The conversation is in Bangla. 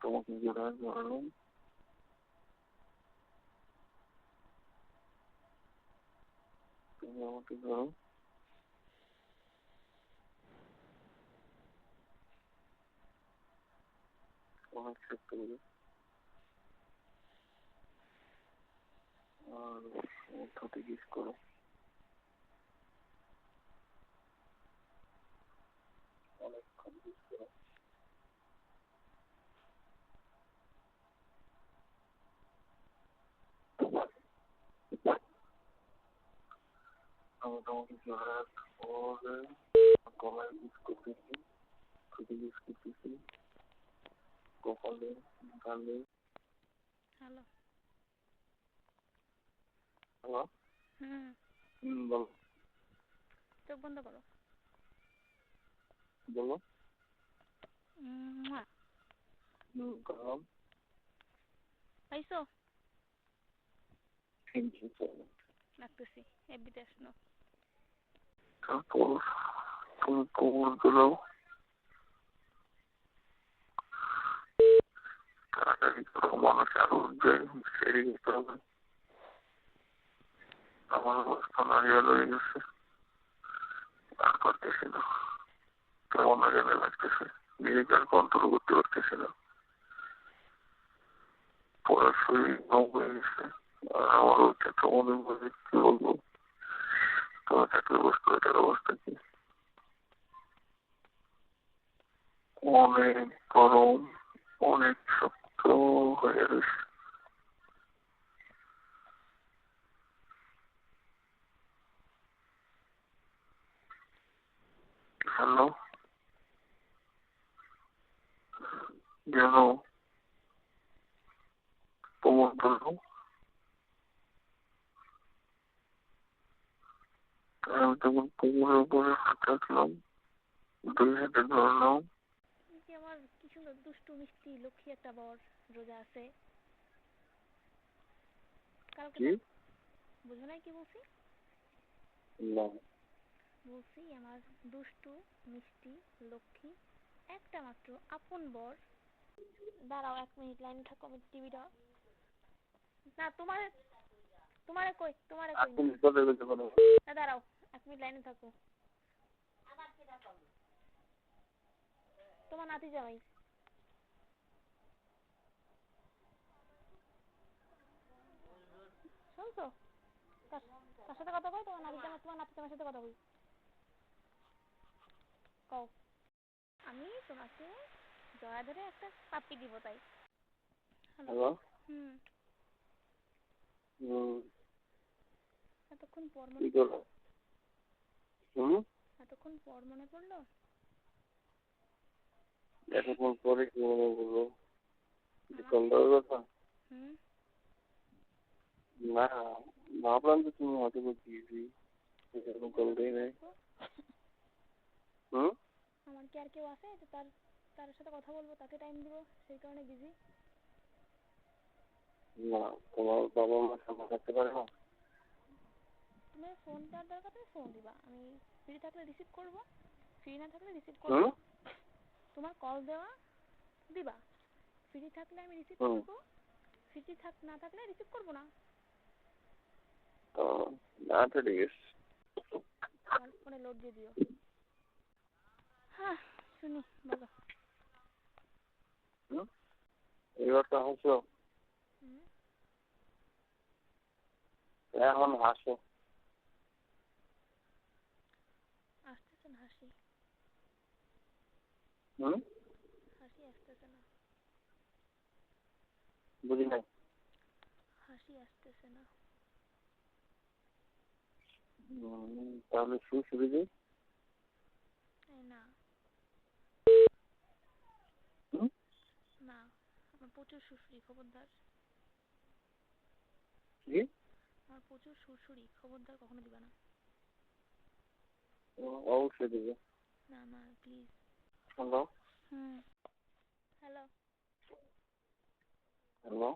তোমাকে জোড়ায় ধরলাম তুমি আমাকে ধরো অনেক শক্ত করে আর ঠোঁটে কিস করো ধরে গলায় কিস করতেছি কিস করতেছি কপালে গালে হ্যালো হ্যালো হুম। হুম বলো। চোখ বন্ধ করো। বলো। মুয়া। পাইছো? থ্যাংক ইউ চলো রাখতেছি। এফবিতে আসলো কোমর দিলাও তাড়াতাড়ি করো মানুষ আরও উঠবে সেরে যেতে হবে আমার অবস্থা নারিয়াল হয়ে গেছে আর করতেছি না কেমন নারিয়ালে লাগতেছে নিজেকে আর কন্ট্রোল করতে পারতেছি না পড়ার শরীর কম হয়ে গেছে আর আমার হচ্ছে তো মনে হয় কি বলব что как его, что это ростоки. Оне кором, оне шапто, веришь. Hello? You know, for what আমি তখন কোমরের উপরে হাত রাখলাম দুই হাতে ধরলাম এই আমার কি সুন্দর দুষ্টু মিষ্টি লক্ষ্মী একটা বর রোজা আছে। কালকে বুঝো নাই কি বলছি? না। বলছি আমার দুষ্টু মিষ্টি লক্ষ্মী একটা মাত্র আপন বর। দাঁড়াও এক মিনিট লাইনে থাকো আমি টিভিটা। না তোমার তোমারে কই তোমারে কই? কথা পারো না দাঁড়াও এক মিনিট লাইনে থাকো। তোমার নাতি জামাই। শুনছো? কার সাথে কথা কই? তোমার নাতি জামাই তোমার নাতি জামাইয়ের সাথে কথা কই। কও। আমি তোমাকে জয়া ধরে একটা পাপ্পি দিব তাই। হ্যালো? হুম এতক্ষণ পর মনে করো হুম? এতক্ষণ পর মনে পড়ল? এতক্ষণ পরে কি মনে করল সন্ধ্যার কথা? হুম? না ভাবলাম যে তুমি হয়তো বিজি সেজন্য কল দেই নাই। হুম? আমার কি আর কেউ আছে? যে তার তার সাথে কথা বলব তাকে টাইম দিব সেই কারণে বিজি না তোমার বাবা মা সামনে থাকতে পারে না? তুমি ফোন দেওয়ার দরকার তুমি ফোন দিবা। আমি ফ্রি থাকলে রিসিভ করব ফ্রি না থাকলে রিসিভ করব। না। তোমার কল দেওয়া দিবা। ফ্রি থাকলে আমি রিসিভ। করব ফ্রি থাক না থাকলে রিসিভ করব না। ও, আচ্ছা ঠিক আছে। আমার ফোনে লোড দিয়ে দিও। হ্যাঁ শুনি বলো। এবার তো হাসো। এখন হাসো আসতেছে না হাসি হুম? হাসি আসতেছে না। বুঝি নাই। হাসি আসতেছে না। তাহলে শুয়ে শুয়ে যাই না। আমার প্রচুর সুরসুরি খবরদার। কি? আমার প্রচুর সুরসুরি খবরদার কখনো দিবা না। ও, অবশ্যই দেবে। না না please hello hmm hello hello